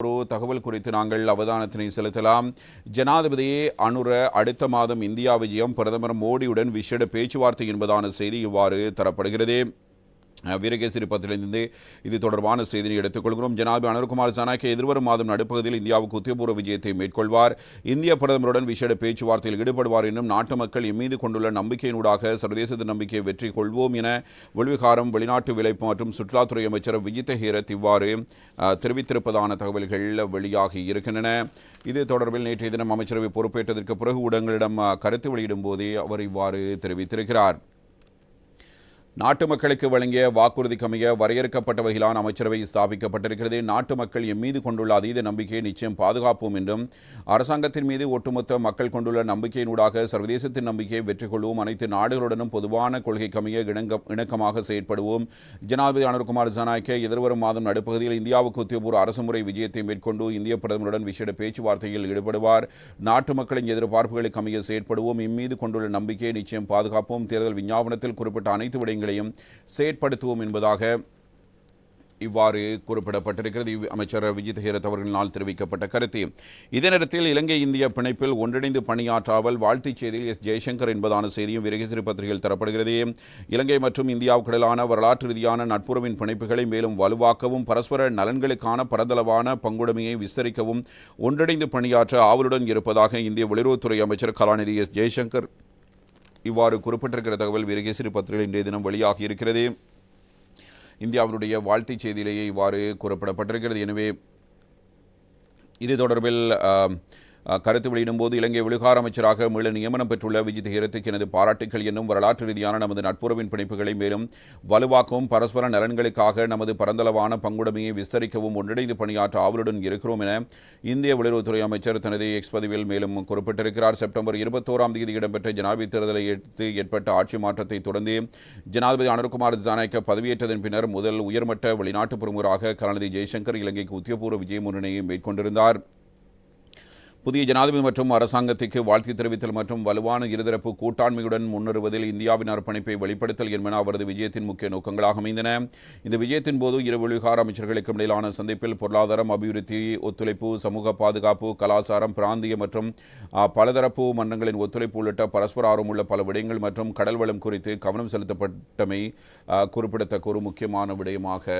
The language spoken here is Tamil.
ஒரு தகவல் குறித்து நாங்கள் அவதானத்தினை செலுத்தலாம். ஜனாதிபதி அனுர அடுத்த மாதம் இந்தியா விஜயம் பிரதமர் மோடியுடன் விசேட பேச்சுவார்த்தை என்பதான செய்தி இவ்வாறு தரப்படுகிறது. வீரகேசரி பத்திரிலிருந்து இது தொடர்பான செய்தியை எடுத்துக்கொள்கிறோம். ஜனாபி அனுர்குமார் ஜனநாயக எதிர்வரும் மாதம் நடுப்பகுதியில் இந்தியாவுக்கு உத்தியபூர்வ விஜயத்தை மேற்கொள்வார். இந்திய பிரதமருடன் விசேட பேச்சுவார்த்தையில் ஈடுபடுவார் என்னும் நாட்டு மக்கள் இம்மீது கொண்டுள்ள நம்பிக்கையினூடாக சர்வதேச நம்பிக்கையை வெற்றி கொள்வோம் என உள்விகாரம் வெளிநாட்டு விளைப்பு மற்றும் சுற்றுலாத்துறை அமைச்சர் விஜித ஹீரத் இவ்வாறு தெரிவித்திருப்பதான தகவல்கள் வெளியாகி இருக்கின்றன. இது தொடர்பில் நேற்றைய தினம் அமைச்சரவை பொறுப்பேற்றதற்கு பிறகு ஊடகங்களிடம் கருத்து வெளியிடும் போதே அவர் இவ்வாறு தெரிவித்திருக்கிறார். நாட்டு மக்களுக்கு வழங்கிய வாக்குறுதிக்கமைய வரையறுக்கப்பட்ட வகையிலான அமைச்சரவை ஸ்தாபிக்கப்பட்டிருக்கிறது. நாட்டு மக்கள் எம் மீது கொண்டுள்ள அதீத நம்பிக்கையை நிச்சயம் பாதுகாப்போம் என்றும் அரசாங்கத்தின் மீது ஒட்டுமொத்த மக்கள் கொண்டுள்ள நம்பிக்கையினூடாக சர்வதேசத்தின் நம்பிக்கையை வெற்றி கொள்வோம். அனைத்து நாடுகளுடனும் பொதுவான கொள்கைக்கமைய இணங்க இணக்கமாக செயற்படுவோம். ஜனாதிபதி அனுர்குமார் ஜனநாயக்க எதிர்வரும் மாதம் நடுப்பகுதியில் இந்தியாவுக்கு உத்தியபூர்வ அரசுமுறை விஜயத்தை மேற்கொண்டு இந்திய பிரதமருடன் விசேட பேச்சுவார்த்தையில் ஈடுபடுவார். நாட்டு மக்களின் எதிர்பார்ப்புகளுக்கு அமைய செயற்படுவோம். இம்மீது கொண்டுள்ள நம்பிக்கையை நிச்சயம் பாதுகாப்போம். தேர்தல் விஞ்ஞாபனத்தில் குறிப்பிட்ட அனைத்து விடயங்களையும் செயற்படுத்துவோம் என்பதாக இவ்வாறு குறிப்பிடப்பட்டிருக்கிறது. அமைச்சர் விஜித் ஹேரத் அவர்களினால் தெரிவிக்கப்பட்ட கருத்து. இதே நேரத்தில் இலங்கை இந்திய பிணைப்பில் ஒன்றிணைந்து பணியாற்றாமல் வாழ்த்துச் செய்தியில் எஸ். ஜெய்சங்கர் என்பதான செய்தியும் விரகசிரி பத்திரிகையில் தரப்படுகிறது. இலங்கை மற்றும் இந்தியாவுக்கிடையிலான வரலாற்று ரீதியான நட்புறவின் பிணைப்புகளை மேலும் வலுவாக்கவும் பரஸ்பர நலன்களுக்கான பரந்தளவான பங்குடைமையை விஸ்தரிக்கவும் ஒன்றிணைந்து பணியாற்ற ஆவலுடன் இருப்பதாக இந்திய வெளியுறவுத்துறை அமைச்சர் கலாநிதி எஸ். ஜெய்சங்கர் இவ்வாறு குறிப்பிட்டிருக்கிற தகவல் வீரகேசரி பத்திரிகை இன்றைய தினம் வெளியாகி இருக்கிறது. இந்தியாவினுடைய வாழ்த்துச் செய்தியிலேயே இவ்வாறு கூறப்படப்பட்டிருக்கிறது. எனவே இது தொடர்பில் கருத்து வெளியிடும் கருத்து வெளியிடும்போது இலங்கை விவகார அமைச்சராக மீள நியமனம் பெற்றுள்ள விஜித் ஹீரத்துக்கு எனது பாராட்டுகள் என்னும் வரலாற்று ரீதியான நமது நட்புறவின் பிணைப்புகளை மேலும் வலுவாக்கவும் பரஸ்பர நலன்களுக்காக நமது பரந்தளவான பங்குடமையை விஸ்தரிக்கவும் ஒன்றிணைந்து பணியாற்ற ஆவலுடன் இருக்கிறோம் என இந்திய வெளியுறவுத்துறை அமைச்சர் தனது எக்ஸ் பதிவில் மேலும் குறிப்பிட்டிருக்கிறார். செப்டம்பர் இருபத்தோராம் தேதி இடம்பெற்ற ஜனாதிபதி தேர்தலை எடுத்து ஏற்பட்ட ஆட்சி மாற்றத்தை தொடர்ந்து ஜனாதிபதி அனுர்குமார் ஜனநாயக்க பதவியேற்றதன் பின்னர் முதல் உயர்மட்ட வெளிநாட்டு பிரமுகராக கலாநிதி ஜெய்சங்கர் இலங்கைக்கு உத்தியபூர்வ விஜய முன்னணியை மேற்கொண்டிருந்தார். புதிய ஜனாதிபதி மற்றும் அரசாங்கத்திற்கு வாழ்த்து தெரிவித்தல் மற்றும் வலுவான இருதரப்பு கூட்டாண்மையுடன் முன்னேறுவதில் இந்தியாவின் அர்ப்பணிப்பை வெளிப்படுத்தல் என்பன அவரது விஜயத்தின் முக்கிய நோக்கங்களாக அமைந்தன. இந்த விஜயத்தின் போது இரு விவகார அமைச்சர்களுக்கும் இடையிலான சந்திப்பில் பொருளாதாரம் அபிவிருத்தி ஒத்துழைப்பு சமூக பாதுகாப்பு கலாச்சாரம் பிராந்திய மற்றும் பலதரப்பு மன்றங்களின் ஒத்துழைப்பு உள்ளிட்ட பரஸ்பர ஆர்வமுள்ள பல விடயங்கள் மற்றும் கடல் வளம் குறித்து கவனம் செலுத்தப்பட்டமை குறிப்பிடத்தக்க ஒரு முக்கியமான விடயமாக